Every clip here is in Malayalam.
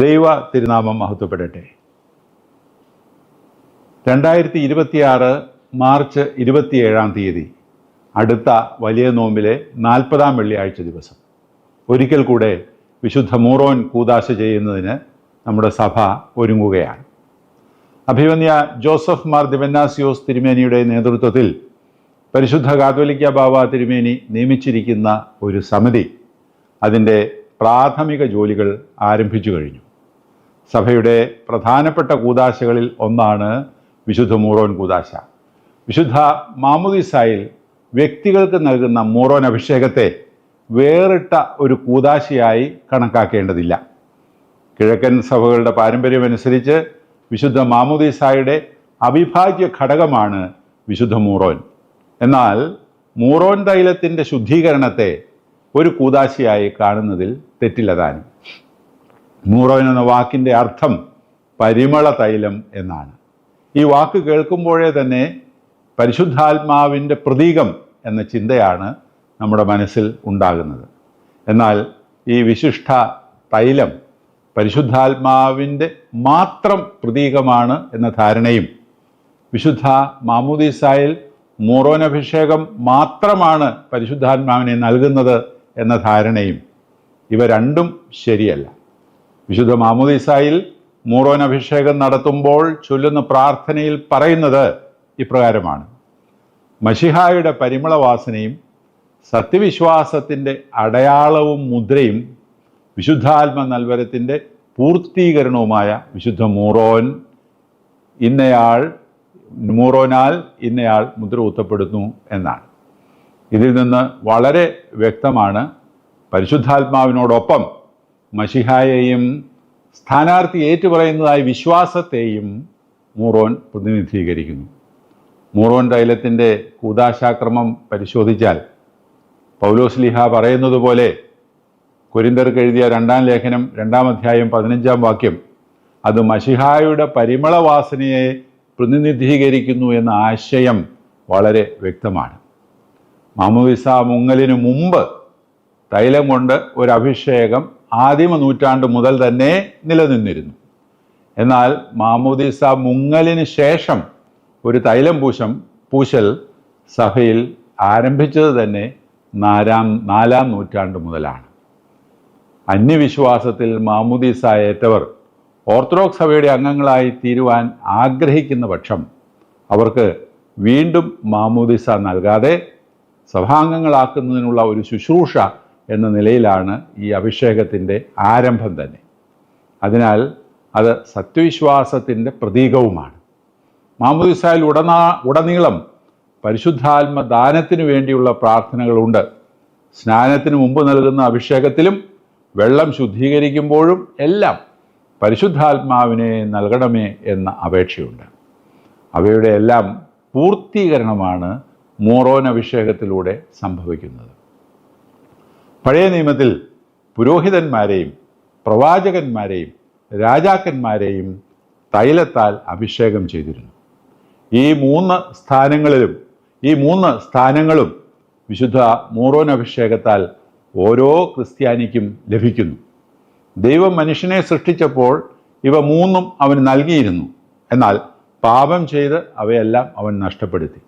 ദൈവ തിരുനാമം മഹത്വപ്പെടട്ടെ. രണ്ടായിരത്തി ഇരുപത്തിയാറ് മാർച്ച് ഇരുപത്തിയേഴാം തീയതി അടുത്ത വലിയ നോമ്പിലെ നാൽപ്പതാം വെള്ളിയാഴ്ച ദിവസം. ഒരിക്കൽ കൂടെ വിശുദ്ധ മൂറോൻ കൂതാശ ചെയ്യുന്നതിന് നമ്മുടെ സഭ ഒരുങ്ങുകയാണ്. അഭിമന്യ ജോസഫ് മാർ ദിവന്നാസിയോസ് തിരുമേനിയുടെ നേതൃത്വത്തിൽ പരിശുദ്ധ കാതോലിക്ക ബാബ തിരുമേനി നിയമിച്ചിരിക്കുന്ന ഒരു സമിതി അതിന്റെ പ്രാഥമിക ജോലികൾ ആരംഭിച്ചു കഴിഞ്ഞു. സഭയുടെ പ്രധാനപ്പെട്ട കൂതാശകളിൽ ഒന്നാണ് വിശുദ്ധ മൂറോൻ കൂതാശ. വിശുദ്ധ മാമുദിസായിൽ വ്യക്തികൾക്ക് നൽകുന്ന മൂറോൻ അഭിഷേകത്തെ വേറിട്ട ഒരു കൂതാശയായി കണക്കാക്കേണ്ടതില്ല. കിഴക്കൻ സഭകളുടെ പാരമ്പര്യമനുസരിച്ച് വിശുദ്ധ മാമുദീസായുടെ അവിഭാജ്യ ഘടകമാണ് വിശുദ്ധ മൂറോൻ. എന്നാൽ മൂറോൻ തൈലത്തിന്റെ ശുദ്ധീകരണത്തെ ഒരു കൂതാശയായി കാണുന്നതിൽ തെറ്റില്ല താനും. മൂറോൻ എന്ന വാക്കിന്റെ അർത്ഥം പരിമള തൈലം എന്നാണ്. ഈ വാക്ക് കേൾക്കുമ്പോഴേ തന്നെ പരിശുദ്ധാത്മാവിന്റെ പ്രതീകം എന്ന ചിന്തയാണ് നമ്മുടെ മനസ്സിൽ ഉണ്ടാകുന്നത്. എന്നാൽ ഈ വിശിഷ്ട തൈലം പരിശുദ്ധാത്മാവിന്റെ മാത്രം പ്രതീകമാണ് എന്ന ധാരണയും വിശുദ്ധ മാമുദീസായിൽ മൂറോനഭിഷേകം മാത്രമാണ് പരിശുദ്ധാത്മാവിനെ നൽകുന്നത് എന്ന ധാരണയും ഇവ രണ്ടും ശരിയല്ല. വിശുദ്ധ മാമുദീസായിൽ മൂറോൻ അഭിഷേകം നടത്തുമ്പോൾ ചൊല്ലുന്ന പ്രാർത്ഥനയിൽ പറയുന്നത് ഇപ്രകാരമാണ്. മഷിഹായുടെ പരിമളവാസനയും സത്യവിശ്വാസത്തിന്റെ അടയാളവും മുദ്രയും വിശുദ്ധാത്മ നൽവരത്തിന്റെ പൂർത്തീകരണവുമായ വിശുദ്ധ മൂറോൻ ഇന്നയാൾ മൂറോനാൽ ഇന്നയാൾ മുദ്ര ഊത്തപ്പെടുന്നു എന്നാണ്. ഇതിൽ നിന്ന് വളരെ വ്യക്തമാണ് പരിശുദ്ധാത്മാവിനോടൊപ്പം മഷിഹായെയും സ്ഥാനാർത്ഥി ഏറ്റുപറയുന്നതായ വിശ്വാസത്തെയും മൂറോൻ പ്രതിനിധീകരിക്കുന്നു. മൂറോൻ തൈലത്തിന്റെ കൂതാശാക്രമം പരിശോധിച്ചാൽ പൗലോസ്ലിഹ പറയുന്നത് പോലെ കുരിന്തർക്ക് എഴുതിയ രണ്ടാം ലേഖനം രണ്ടാം അധ്യായം പതിനഞ്ചാം വാക്യം അത് മഷിഹായുടെ പരിമളവാസനയെ പ്രതിനിധീകരിക്കുന്നു എന്ന ആശയം വളരെ വ്യക്തമാണ്. മാമുവിസ മുങ്ങലിനു മുമ്പ് തൈലം കൊണ്ട് ഒരു അഭിഷേകം ആദിമ നൂറ്റാണ്ട് മുതൽ തന്നെ നിലനിന്നിരുന്നു. എന്നാൽ മാമോദീസ മുങ്ങലിന് ശേഷം ഒരു തൈലം പൂശം പൂശൽ സഭയിൽ ആരംഭിച്ചത് തന്നെ നാലാം നാലാം നൂറ്റാണ്ട് മുതലാണ്. അന്യവിശ്വാസത്തിൽ മാമുദീസ ഏറ്റവർ ഓർത്തഡോക്സ് സഭയുടെ അംഗങ്ങളായി തീരുവാൻ ആഗ്രഹിക്കുന്ന പക്ഷം അവർക്ക് വീണ്ടും മാമുദിസ നൽകാതെ സഭാംഗങ്ങളാക്കുന്നതിനുള്ള ഒരു ശുശ്രൂഷ എന്ന നിലയിലാണ് ഈ അഭിഷേകത്തിന്റെ ആരംഭം തന്നെ. അതിനാൽ അത് സത്യവിശ്വാസത്തിന്റെ പ്രതീകവുമാണ്. മാമുദിസായിൽ ഉടനാ ഉടനീളം പരിശുദ്ധാത്മ ദാനത്തിനു വേണ്ടിയുള്ള പ്രാർത്ഥനകളുണ്ട്. സ്നാനത്തിന് മുമ്പ് നൽകുന്ന അഭിഷേകത്തിലും വെള്ളം ശുദ്ധീകരിക്കുമ്പോഴും എല്ലാം പരിശുദ്ധാത്മാവിനെ നൽകണമേ എന്ന അപേക്ഷയുണ്ട്. അവയുടെ എല്ലാം പൂർത്തീകരണമാണ് മോറോൻ അഭിഷേകത്തിലൂടെ സംഭവിക്കുന്നത്. പഴയ നിയമത്തിൽ പുരോഹിതന്മാരെയും പ്രവാചകന്മാരെയും രാജാക്കന്മാരെയും തൈലത്താൽ അഭിഷേകം ചെയ്തിരുന്നു. ഈ മൂന്ന് സ്ഥാനങ്ങളിലും ഈ മൂന്ന് സ്ഥാനങ്ങളും വിശുദ്ധ മൂറോൻ അഭിഷേകത്താൽ ഓരോ ക്രിസ്ത്യാനിക്കും ലഭിക്കുന്നു. ദൈവം മനുഷ്യനെ സൃഷ്ടിച്ചപ്പോൾ ഇവ മൂന്നും അവന് നൽകിയിരുന്നു. എന്നാൽ പാപം ചെയ്ത് അവയെല്ലാം അവൻ നഷ്ടപ്പെടുത്തി.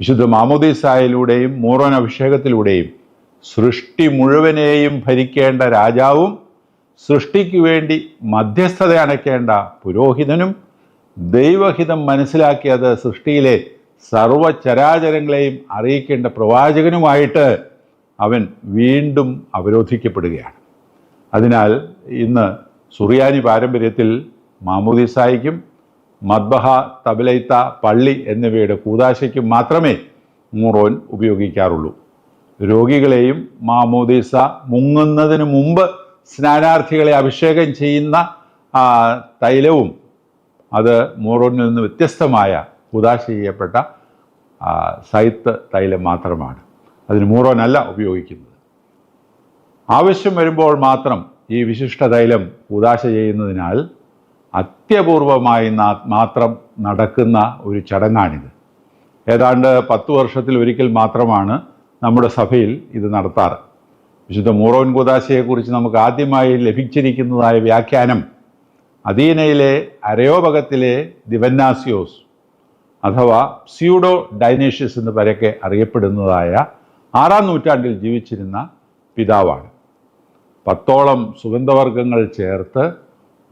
വിശുദ്ധ മാമോദീസായിലൂടെയും മൂറോൻ അഭിഷേകത്തിലൂടെയും സൃഷ്ടി മുഴുവനെയും ഭരിക്കേണ്ട രാജാവും സൃഷ്ടിക്ക് വേണ്ടി മധ്യസ്ഥത അണയ്ക്കേണ്ട പുരോഹിതനും ദൈവഹിതം മനസ്സിലാക്കി അത് സൃഷ്ടിയിലെ സർവചരാചരങ്ങളെയും അറിയിക്കേണ്ട പ്രവാചകനുമായിട്ട് അവൻ വീണ്ടും അവരോധിക്കപ്പെടുകയാണ്. അതിനാൽ ഇന്ന് സുറിയാനി പാരമ്പര്യത്തിൽ മാമൂദിസായിക്കും മദ്ബഹ തബലൈത്ത പള്ളി എന്നിവയുടെ കൂതാശയ്ക്കും മാത്രമേ മൂറോൻ ഉപയോഗിക്കാറുള്ളൂ. രോഗികളെയും മാമോദീസ മുങ്ങുന്നതിന് മുമ്പ് സ്നാനാർത്ഥികളെ അഭിഷേകം ചെയ്യുന്ന തൈലവും അത് മോറോണിൽ നിന്ന് വ്യത്യസ്തമായ ഉദാശ ചെയ്യപ്പെട്ട സൈത്ത് തൈലം മാത്രമാണ്. അതിന് മൂറോനല്ല ഉപയോഗിക്കുന്നത്. ആവശ്യം വരുമ്പോൾ മാത്രം ഈ വിശിഷ്ട തൈലം ഉദാശ ചെയ്യുന്നതിനാൽ അത്യപൂർവമായി മാത്രം നടക്കുന്ന ഒരു ചടങ്ങാണിത്. ഏതാണ്ട് പത്ത് വർഷത്തിൽ ഒരിക്കൽ മാത്രമാണ് നമ്മുടെ സഭയിൽ ഇത് നടത്താറ്. വിശുദ്ധ മൂറോൻ കൂതാശയെക്കുറിച്ച് നമുക്ക് ആദ്യമായി ലഭിച്ചിരിക്കുന്നതായ വ്യാഖ്യാനം അദീനയിലെ അരയോപകത്തിലെ ദിവന്നാസിയോസ് അഥവാ സ്യൂഡോ ഡൈനേഷ്യസ് എന്ന് പരക്കെ അറിയപ്പെടുന്നതായ ആറാം നൂറ്റാണ്ടിൽ ജീവിച്ചിരുന്ന പിതാവാണ്. പത്തോളം സുഗന്ധവർഗങ്ങൾ ചേർത്ത്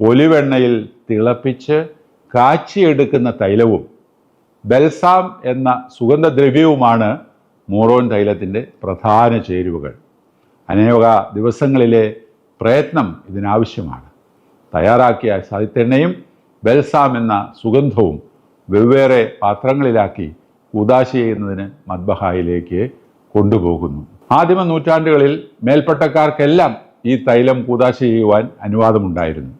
ഒലിവെണ്ണയിൽ തിളപ്പിച്ച് കാച്ചിയെടുക്കുന്ന തൈലവും ബെൽസാം എന്ന സുഗന്ധദ്രവ്യവുമാണ് മൂറോൻ തൈലത്തിന്റെ പ്രധാന ചേരുവകൾ. അനേക ദിവസങ്ങളിലെ പ്രയത്നം ഇതിനാവശ്യമാണ്. തയ്യാറാക്കിയ സതിത്തെണ്ണയും ബെൽസാം എന്ന സുഗന്ധവും വെവ്വേറെ പാത്രങ്ങളിലാക്കി ഉദാശ ചെയ്യുന്നതിന് മദ്ബഹായിലേക്ക് കൊണ്ടുപോകുന്നു. ആദിമ നൂറ്റാണ്ടുകളിൽ മേൽപ്പട്ടക്കാർക്കെല്ലാം ഈ തൈലം കൂതാശ ചെയ്യുവാൻ അനുവാദമുണ്ടായിരുന്നു.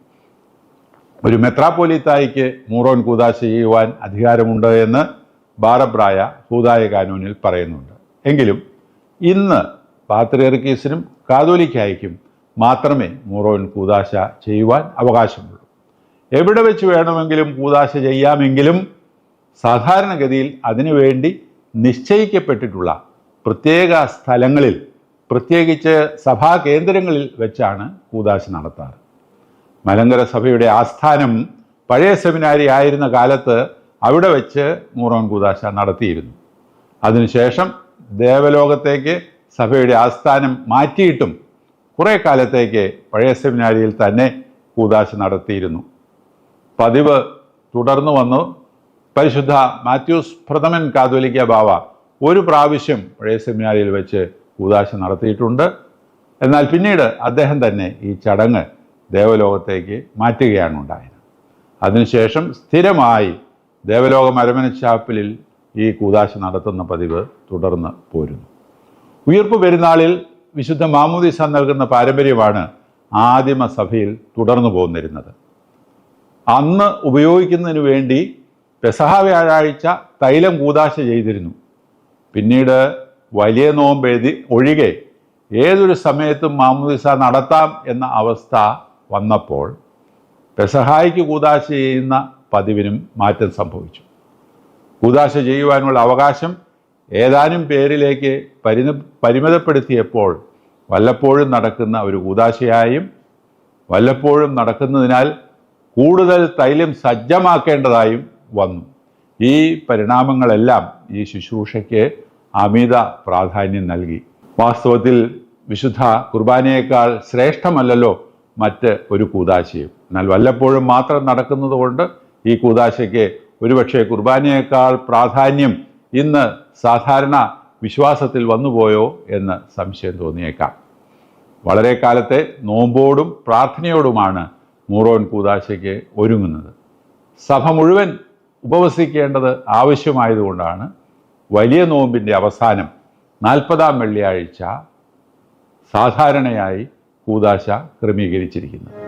ഒരു മെത്രാപ്പോലിത്തായിക്ക് മൂറോൻ കൂതാശ ചെയ്യുവാൻ അധികാരമുണ്ട് എന്ന് ബാറബ്രായ കൂതായ കാനൂനിൽ പറയുന്നുണ്ട്. എങ്കിലും ഇന്ന് പാത്രിയർക്കീസിനും കാതോലിക്കായിക്കും മാത്രമേ മൂറോൻ കൂതാശ ചെയ്യുവാൻ അവകാശമുള്ളൂ. എവിടെ വെച്ച് വേണമെങ്കിലും കൂതാശ ചെയ്യാമെങ്കിലും സാധാരണഗതിയിൽ അതിനുവേണ്ടി നിശ്ചയിക്കപ്പെട്ടിട്ടുള്ള പ്രത്യേക സ്ഥലങ്ങളിൽ പ്രത്യേകിച്ച് സഭാ കേന്ദ്രങ്ങളിൽ വെച്ചാണ് കൂതാശ നടത്താറ്. മലങ്കര സഭയുടെ ആസ്ഥാനം പഴയ സെമിനാരി ആയിരുന്ന കാലത്ത് അവിടെ വെച്ച് മൂറോൻ കൂതാശ നടത്തിയിരുന്നു. അതിനുശേഷം ദേവലോകത്തേക്ക് സഭയുടെ ആസ്ഥാനം മാറ്റിയിട്ടും കുറേ കാലത്തേക്ക് പഴയ സെമിനാരിയിൽ തന്നെ കൂതാശ നടത്തിയിരുന്നു. പതിവ് തുടർന്നു വന്നു. പരിശുദ്ധ മാത്യൂസ് പ്രഥമൻ കാതോലിക്ക ബാവ ഒരു പ്രാവശ്യം പഴയ സെമിനാരിയിൽ വെച്ച് കൂതാശ നടത്തിയിട്ടുണ്ട്. എന്നാൽ പിന്നീട് അദ്ദേഹം തന്നെ ഈ ചടങ്ങ് ദേവലോകത്തേക്ക് മാറ്റുകയാണ് ഉണ്ടായത്. അതിനുശേഷം സ്ഥിരമായി ദേവലോക മരമന ഈ കൂതാശ നടത്തുന്ന പതിവ് തുടർന്ന് പോരുന്നു. ഉയർപ്പ് പെരുന്നാളിൽ വിശുദ്ധ മാമൂദിസ നൽകുന്ന പാരമ്പര്യമാണ് ആദിമ സഭയിൽ തുടർന്നു പോന്നിരുന്നത്. അന്ന് ഉപയോഗിക്കുന്നതിന് വേണ്ടി പെസഹ വ്യാഴാഴ്ച തൈലം കൂതാശ ചെയ്തിരുന്നു. പിന്നീട് വലിയ നോമ്പ് എഴുതി ഒഴികെ ഏതൊരു സമയത്തും മാമുദിസ നടത്താം എന്ന അവസ്ഥ വന്നപ്പോൾ പെസഹായിക്ക് കൂതാശ ചെയ്യുന്ന പതിവിനും മാറ്റം സംഭവിച്ചു. കൂതാശ ചെയ്യുവാനുള്ള അവകാശം ഏതാനും പേരിലേക്ക് പരിണ പരിമിതപ്പെടുത്തിയപ്പോൾ വല്ലപ്പോഴും നടക്കുന്ന ഒരു കൂതാശയായും വല്ലപ്പോഴും നടക്കുന്നതിനാൽ കൂടുതൽ തൈലം സജ്ജമാക്കേണ്ടതായും വന്നു. ഈ പരിണാമങ്ങളെല്ലാം ഈ ശുശ്രൂഷയ്ക്ക് അമിത പ്രാധാന്യം നൽകി. വാസ്തവത്തിൽ വിശുദ്ധ കുർബാനയേക്കാൾ ശ്രേഷ്ഠമല്ലല്ലോ മറ്റ് ഒരു കൂതാശയും എന്നാൽ വല്ലപ്പോഴും മാത്രം നടക്കുന്നതുകൊണ്ട് ഈ കൂതാശയ്ക്ക് ഒരുപക്ഷെ കുർബാനയേക്കാൾ പ്രാധാന്യം ഇന്ന് സാധാരണ വിശ്വാസത്തിൽ വന്നുപോയോ എന്ന് സംശയം തോന്നിയേക്കാം. വളരെ കാലത്തെ നോമ്പോടും പ്രാർത്ഥനയോടുമാണ് മൂറോൻ കൂതാശയ്ക്ക് ഒരുങ്ങുന്നത്. സഭ മുഴുവൻ ഉപവസിക്കേണ്ടത് ആവശ്യമായതുകൊണ്ടാണ് വലിയ നോമ്പിന്റെ അവസാനം നാൽപ്പതാം വെള്ളിയാഴ്ച സാധാരണയായി കൂതാശ ക്രമീകരിച്ചിരിക്കുന്നത്.